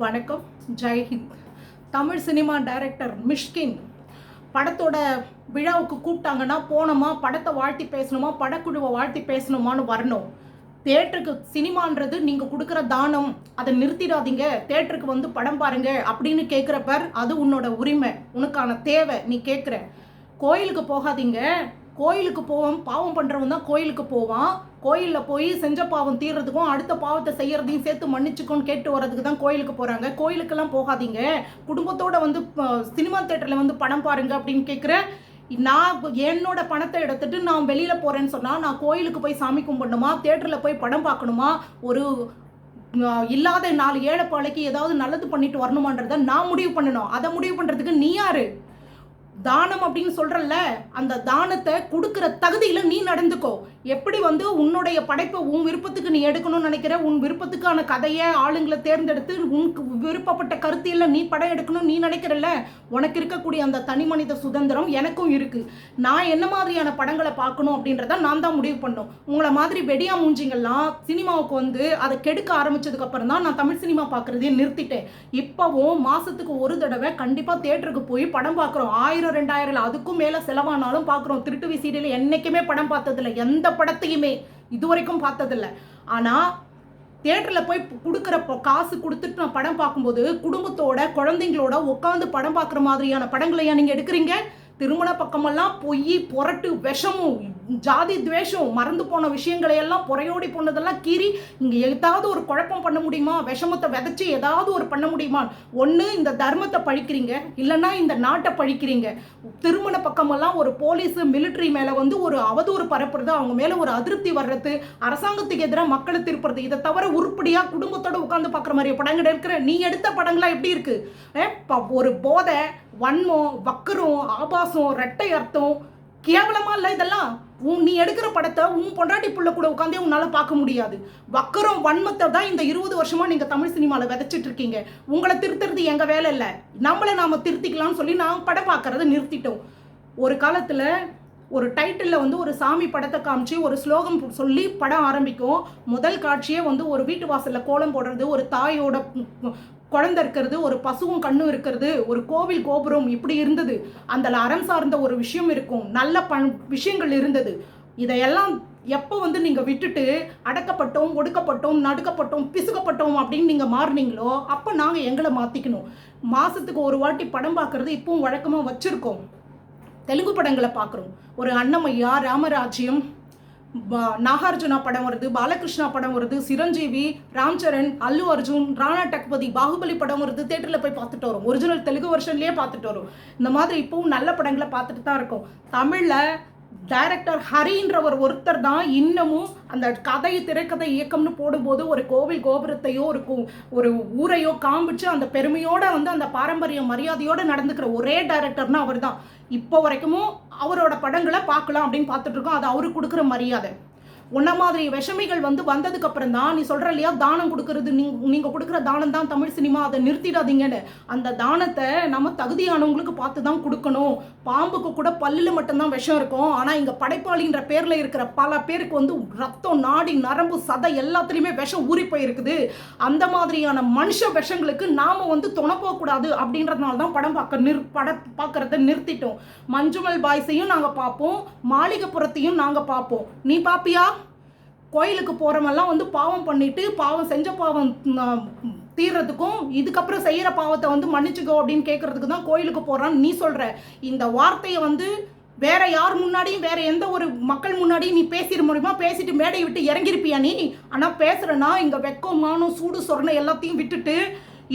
வணக்கம். ஜெய்ஹிந்த் Tamil cinema director Mysskin படத்தோட விழாவுக்கு கூப்பிட்டாங்கன்னா போனோமா படத்தை வாழ்த்தி பேசணுமா படக்குழுவை வாழ்த்தி பேசணுமான்னு வரணும். தேட்டருக்கு சினிமான்றது நீங்கள் கொடுக்குற தானம். அதை நிறுத்திடாதீங்க. தேட்டருக்கு வந்து படம் பாருங்க அப்படின்னு கேட்குறப்பர் அது உன்னோட உரிமை. உனக்கான தேவை. நீ கேட்குற கோயிலுக்கு போகாதீங்க. கோயிலுக்கு போவோம் பாவம் பண்ணுறவன் தான் கோயிலுக்கு போவான். கோயிலில் போய் செஞ்ச பாவம் தீர்றதுக்கும் அடுத்த பாவத்தை செய்கிறதையும் சேர்த்து மன்னிச்சுக்கோன்னு கேட்டு வர்றதுக்கு தான் கோயிலுக்கு போகிறாங்க கோயிலுக்கெல்லாம் போகாதீங்க. குடும்பத்தோட வந்து சினிமா தேட்டரில் வந்து படம் பாருங்க அப்படின்னு கேட்குற நான் என்னோட பணத்தை எடுத்துட்டு நான் வெளியில் போகிறேன்னு சொன்னால் நான் கோயிலுக்கு போய் சாமி கும்பிடணுமா? தேட்டரில் போய் படம் பார்க்கணுமா? ஒரு இல்லாத நாலு ஏழை பாலைக்கு ஏதாவது நல்லது பண்ணிட்டு வரணுமான்றத நான் முடிவு பண்ணணும். அதை முடிவு பண்ணுறதுக்கு நீ யாரு? தானம் அப்படின்னு சொல்கிறல்ல அந்த தானத்தை கொடுக்குற தகுதியில் நீ நடந்துக்கோ. எப்படி வந்து உன்னுடைய படைப்பை உன் விருப்பத்துக்கு நீ எடுக்கணும்னு நினைக்கிற? உன் விருப்பத்துக்கான கதையை ஆளுங்களை தேர்ந்தெடுத்து உனக்கு விருப்பப்பட்ட கருத்தியில் நீ படம் எடுக்கணும் நீ நினைக்கிறல்ல? உனக்கு இருக்கக்கூடிய அந்த தனி மனித சுதந்திரம் எனக்கும் இருக்குது நான் என்ன மாதிரியான படங்களை பார்க்கணும் அப்படின்றத நான் தான் முடிவு பண்ணோம். உங்களை மாதிரி வெடியா மூஞ்சிங்கள்லாம் சினிமாவுக்கு வந்து அதை கெடுக்க ஆரம்பிச்சதுக்கு அப்புறம் தான் நான் தமிழ் சினிமா பார்க்குறதையே நிறுத்திட்டேன். இப்போவும் மாதத்துக்கு ஒரு தடவை கண்டிப்பாக தேட்டருக்கு போய் படம் பார்க்குறோம். ஆயிரம் ரெண்டாயிரம் அதுக்கும் மேலே செலவானாலும் பார்க்குறோம். திருட்டு விசீடியில் என்னைக்குமே படம் பார்த்ததில்ல. எந்த படத்தையுமே இதுவரைக்கும் பார்த்ததில்ல. ஆனா தேட்டரில் போய் கொடுக்குற காசு கொடுத்துட்டு நான் படம் பார்க்கும்போது குடும்பத்தோட குழந்தைங்களோட உட்காந்து படம் பார்க்குற மாதிரியான படங்களையா நீங்கள் எடுக்கிறீங்க? திருமண பக்கமெல்லாம் பொய் புரட்டு விஷமும் ஜாதி துவேஷம் மறந்து போன விஷயங்களை எல்லாம் புறையோடி போனதெல்லாம் கீறி இங்கே ஏதாவது ஒரு குழப்பம் பண்ண முடியுமா? விஷமத்தை விதைச்சி ஏதாவது ஒரு பண்ண முடியுமா? ஒன்று இந்த தர்மத்தை பழிக்கிறீங்க இல்லைன்னா இந்த நாட்டை பழிக்கிறீங்க. திருமண பக்கமெல்லாம் ஒரு போலீஸ் மிலிட்ரி மேலே வந்து ஒரு அவதூறு பரப்புறது அவங்க மேலே ஒரு அதிருப்தி வர்றது அரசாங்கத்துக்கு எதிராக மக்களை திருப்புறது இதை தவிர உருப்படியாக குடும்பத்தோட உட்காந்து பார்க்குற மாதிரி படங்கள் இருக்கிற நீ எடுத்த படங்கள்லாம் எப்படி இருக்கு? ஏ, ப- ஒரு போதை வன்மம் வக்கரம் ஆபாசம் ரெட்டை அர்த்தம் கேவலமா இல்லை இதெல்லாம்? உன் நீ எடுக்கிற படத்தை உன் பொண்டாட்டி புள்ள கூட உட்காந்தே உன்னால் பார்க்க முடியாது. வக்கரம் வன்மத்தை தான் இந்த இருபது வருஷமா நீங்கள் தமிழ் சினிமாவில் விதைச்சிட்டு இருக்கீங்க. உங்களை திருத்துறது எங்கள் வேலை இல்லை. நம்மளை நாம் திருத்திக்கலாம்னு சொல்லி நான் படம் பார்க்கறத நிறுத்திட்டோம். ஒரு காலத்தில் ஒரு டைட்டிலில் வந்து ஒரு சாமி படத்தை காமிச்சு ஒரு ஸ்லோகம் சொல்லி படம் ஆரம்பிக்கும். முதல் காட்சியே வந்து ஒரு வீட்டு வாசலில் கோலம் போடுறது ஒரு தாயோட குழந்தை இருக்கிறது ஒரு பசுவும் கண்ணும் இருக்கிறது ஒரு கோவில் கோபுரம் இப்படி இருந்தது. அந்த அறம் சார்ந்த ஒரு விஷயம் இருக்கும். நல்ல பண் விஷயங்கள் இருந்தது. இதையெல்லாம் எப்போ வந்து நீங்கள் விட்டுட்டு அடக்கப்பட்டோம் ஒடுக்கப்பட்டோம் நடுக்கப்பட்டோம் பிசுக்கப்பட்டோம் அப்படின்னு நீங்கள் மாறுனீங்களோ அப்போ நாங்கள் எங்களை மாற்றிக்கணும் மாதத்துக்கு ஒரு வாட்டி படம் பார்க்குறது இப்பவும் வழக்கமாக வச்சுருக்கோம். தெலுங்கு படங்களை பார்க்குறோம். ஒரு அன்னமையா ராமராஜ்யம் பா- நாகார்ஜுனா படம் வருது பாலகிருஷ்ணா படம் வருது சிரஞ்சீவி ராம்சரண் அல்லு அர்ஜுன் ராணா டக்பதி பாகுபலி படம் வருது தேட்டரில் போய் பார்த்துட்டு வரும். ஒரிஜினல் தெலுங்கு வருஷன்லேயே பார்த்துட்டு வரும். இந்த மாதிரி இப்போவும் நல்ல படங்களை பார்த்துட்டு தான் இருக்கோம். தமிழில் டைரக்டர் ஹரின்றவர் ஒருத்தர் தான் இன்னமும் அந்த கதை திரைக்கதை இயக்கம்னு போடும்போது ஒரு கோவில் கோபுரத்தையோ ஒரு ஒரு ஊரையோ காமிச்சு அந்த பெருமையோட வந்து அந்த பாரம்பரிய மரியாதையோடு நடந்துக்கிற ஒரே டைரக்டர்னா அவர் தான் இப்போ வரைக்கும் அவரோட படங்களை பார்க்கலாம் அப்படின்னு பார்த்துட்ருக்கோம் அது அவருக்கு கொடுக்குற மரியாதை. உன்ன மாதிரி விஷமிகள் வந்து வந்ததுக்கு அப்புறம் தான் நீ சொல்ற இல்லையா தானம் கொடுக்கறது நீங்க கொடுக்குற தானம் தான் தமிழ் சினிமா அதை நிறுத்திடாதீங்கன்னு. அந்த தானத்தை நம்ம தகுதியானவங்களுக்கு பார்த்து தான் கொடுக்கணும். பாம்புக்கு கூட பல்லில் மட்டும்தான் விஷம் இருக்கும். ஆனா இங்க படைப்பாளின்ற பேர்ல இருக்கிற பல பேருக்கு வந்து ரத்தம் நாடி நரம்பு சதை எல்லாத்துலயுமே விஷம் ஊறி போயிருக்குது. அந்த மாதிரியான மனுஷ விஷங்களுக்கு நாம வந்து துணை அப்படின்றதுனால தான் படம் பார்க்க நிறு படம் பார்க்கறத நிறுத்திட்டோம். மஞ்சுமல் பாய்ஸையும் நாங்க பார்ப்போம் மாளிகைப்புறத்தையும் நாங்க பார்ப்போம். நீ பாப்பியா கோயிலுக்கு போகிறவெல்லாம் வந்து பாவம் பண்ணிட்டு பாவம் செஞ்ச பாவம் தீர்றதுக்கும் இதுக்கப்புறம் செய்கிற பாவத்தை வந்து மன்னிச்சுக்கோ அப்படின்னு கேட்குறதுக்கு தான் கோயிலுக்கு போகிறான்னு நீ சொல்கிற இந்த வார்த்தையை வந்து வேற யார் முன்னாடியும் வேற எந்த ஒரு மக்கள் முன்னாடியும் நீ பேசிட முடியுமா? பேசிட்டு மேடையை விட்டு இறங்கிருப்பியா நீ? ஆனால் பேசுகிறேன்னா இங்கே வெக்கம் மானம் சூடு சொரணை எல்லாத்தையும் விட்டுட்டு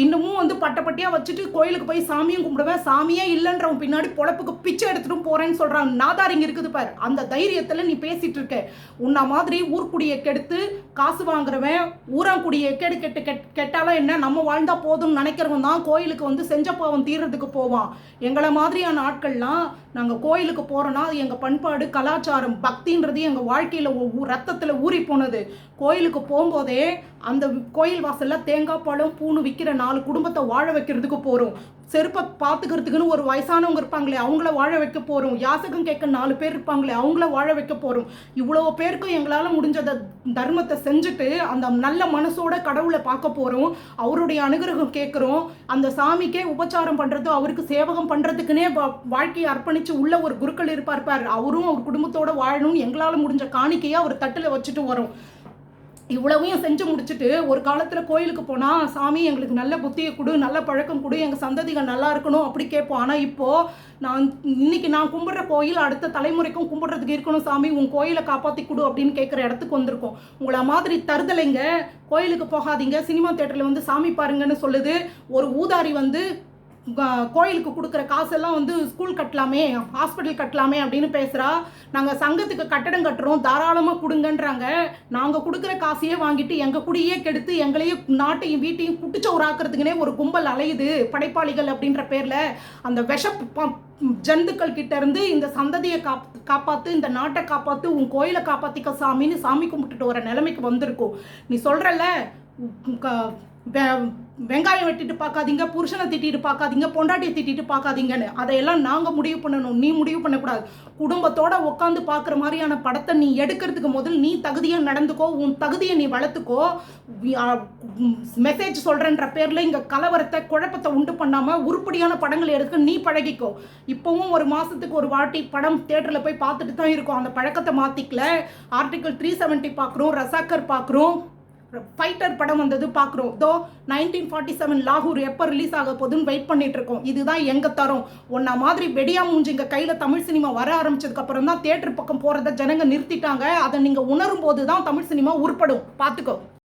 இன்னமும் வந்து பட்டப்பட்டியாக வச்சுட்டு கோயிலுக்கு போய் சாமியும் கும்பிடுவேன். சாமியே இல்லைன்றவன் பின்னாடி பொழப்புக்கு பிச்சை எடுத்துட்டும் போறேன்னு நாதார் நாதாரிங்க இருக்குது பார். அந்த தைரியத்தில் நீ பேசிட்டு இருக்க. உன்ன மாதிரி ஊர்க்குடியை கெடுத்து காசு வாங்குறவன் ஊராங்குடியை கெடு கெட்டு கெட் கெட்டாலும் என்ன? நம்ம வாழ்ந்தா போதும்னு நினைக்கிறவன் தான் கோயிலுக்கு வந்து செஞ்ச பாவம் தீர்றதுக்கு போவான். எங்களை மாதிரியான ஆட்கள்லாம் நாங்கள் கோயிலுக்கு போகிறோன்னா அது எங்கள் பண்பாடு கலாச்சாரம் பக்தின்றது எங்கள் வாழ்க்கையில் ரத்தத்தில் ஊறி போனது. கோயிலுக்கு போகும்போதே அந்த கோயில் வாசலில் தேங்காய் பழம் பூணு விற்கிற நாலு குடும்பத்தை வாழ வைக்கிறதுக்கு போகிறோம் செருப்பை பார்த்துக்கிறதுக்குன்னு ஒரு வயசானவங்க இருப்பாங்களே அவங்கள வாழ வைக்க போகிறோம் யாசகம் கேட்க நாலு பேர் இருப்பாங்களே அவங்கள வாழ வைக்க போகிறோம் இவ்வளோ பேருக்கும் எங்களால் முடிஞ்சதை தர்மத்தை செஞ்சுட்டு அந்த நல்ல மனசோட கடவுளை பார்க்க போகிறோம் அவருடைய அனுகிரகம் கேட்குறோம். அந்த சாமிக்கே உபச்சாரம் பண்ணுறது அவருக்கு சேவகம் பண்ணுறதுக்குனே வாழ்க்கையை அர்ப்பணித்து உள்ள ஒரு குருக்கள் இருப்பார் பார். அவரும் அவர் குடும்பத்தோடு வாழணும்னு எங்களால் முடிஞ்ச காணிக்கையாக அவர் தட்டில் வச்சுட்டு வரோம். இவ்வளவையும் செஞ்சு முடிச்சுட்டு ஒரு காலத்தில் கோயிலுக்கு போனால் சாமி எங்களுக்கு நல்ல புத்தியை கொடு நல்ல பழக்கம் கொடு எங்கள் சந்ததிகள் நல்லா இருக்கணும் அப்படி கேட்போம். ஆனால் இப்போது நான் இன்னைக்கு நான் கும்பிட்ற கோயில் அடுத்த தலைமுறைக்கும் கும்பிட்றதுக்கு இருக்கணும் சாமி உன் கோயிலை காப்பாற்றி கொடு அப்படின்னு கேட்குற இடத்துக்கு வந்திருக்கோம். உங்களை மாதிரி தருதலைங்க கோயிலுக்கு போகாதீங்க சினிமா தேட்டரில் வந்து சாமி பாருங்கன்னு சொல்லுது. ஒரு ஊதாரி வந்து கோயிலுக்கு கொடுக்குற காசெல்லாம் வந்து ஸ்கூல் கட்டலாமே ஹாஸ்பிட்டல் கட்டலாமே அப்படின்னு பேசுகிறா நாங்கள் சங்கத்துக்கு கட்டடம் கட்டுறோம் தாராளமாக கொடுங்கன்றாங்க. நாங்கள் கொடுக்குற காசையே வாங்கிட்டு எங்கள் குடியே கெடுத்து எங்களையே நாட்டையும் வீட்டையும் குட்டிச்சோறாக்குறதுக்குனே ஒரு கும்பல் அலையுது படைப்பாளிகள் அப்படின்ற பேரில். அந்த விஷ ப- ஜந்துக்கள் கிட்ட இருந்து இந்த சந்ததியை காப் காப்பாத்து இந்த நாட்டை காப்பாத்து உன் கோயிலை காப்பாத்திக்க சாமின்னு சாமி கும்பிட்டுட்டு வர நிலைமைக்கு வந்திருக்கும். நீ சொல்றல வெங்காயம் வெட்டிட்டு பார்க்காதீங்க புருஷனை திட்டிட்டு பார்க்காதீங்க பொண்டாட்டியை திட்டிட்டு பார்க்காதீங்கன்னு. அதையெல்லாம் நாங்கள் முடிவு பண்ணணும். நீ முடிவு பண்ணக்கூடாது. குடும்பத்தோட உட்காந்து பார்க்குற மாதிரியான படத்தை நீ எடுக்கிறதுக்கு முதல் நீ தகுதியாக நடந்துக்கோ உன் தகுதியை நீ வளர்த்துக்கோ. மெசேஜ் சொல்கிறன்ற பேரில் இங்கே கலவரத்தை குழப்பத்தை உண்டு பண்ணாமல் உருப்படியான படங்கள் எடுக்க நீ பழகிக்கோ. இப்போவும் ஒரு மாதத்துக்கு ஒரு வாட்டி படம் தேட்டரில் போய் பார்த்துட்டு தான் இருக்கோம். அந்த பழக்கத்தை மாற்றிக்கல ஆர்டிக்கல் த்ரீ செவன்ட்டி பார்க்குறோம் ரசாக்கர் பார்க்குறோம். ஃபைட்டர் படம் வந்தது பார்க்குறோம். தோ நைன்டீன் ஃபார்ட்டி செவன் லாகூர் எப்போ ரிலீஸ் ஆக போகுதுன்னு வெயிட் பண்ணிட்டு இருக்கோம் இதுதான் எங்க தரம். ஒன்னா மாதிரி வெடியா மூஞ்சி எங்கள் கையில் தமிழ் சினிமா வர ஆரம்பிச்சதுக்கு அப்புறம் தான் தேட்டர் பக்கம் போகிறத ஜனங்க நிறுத்திட்டாங்க. அதை நீங்கள் உணரும் போது தான் தமிழ் சினிமா உருப்படும். பார்த்துக்கோ.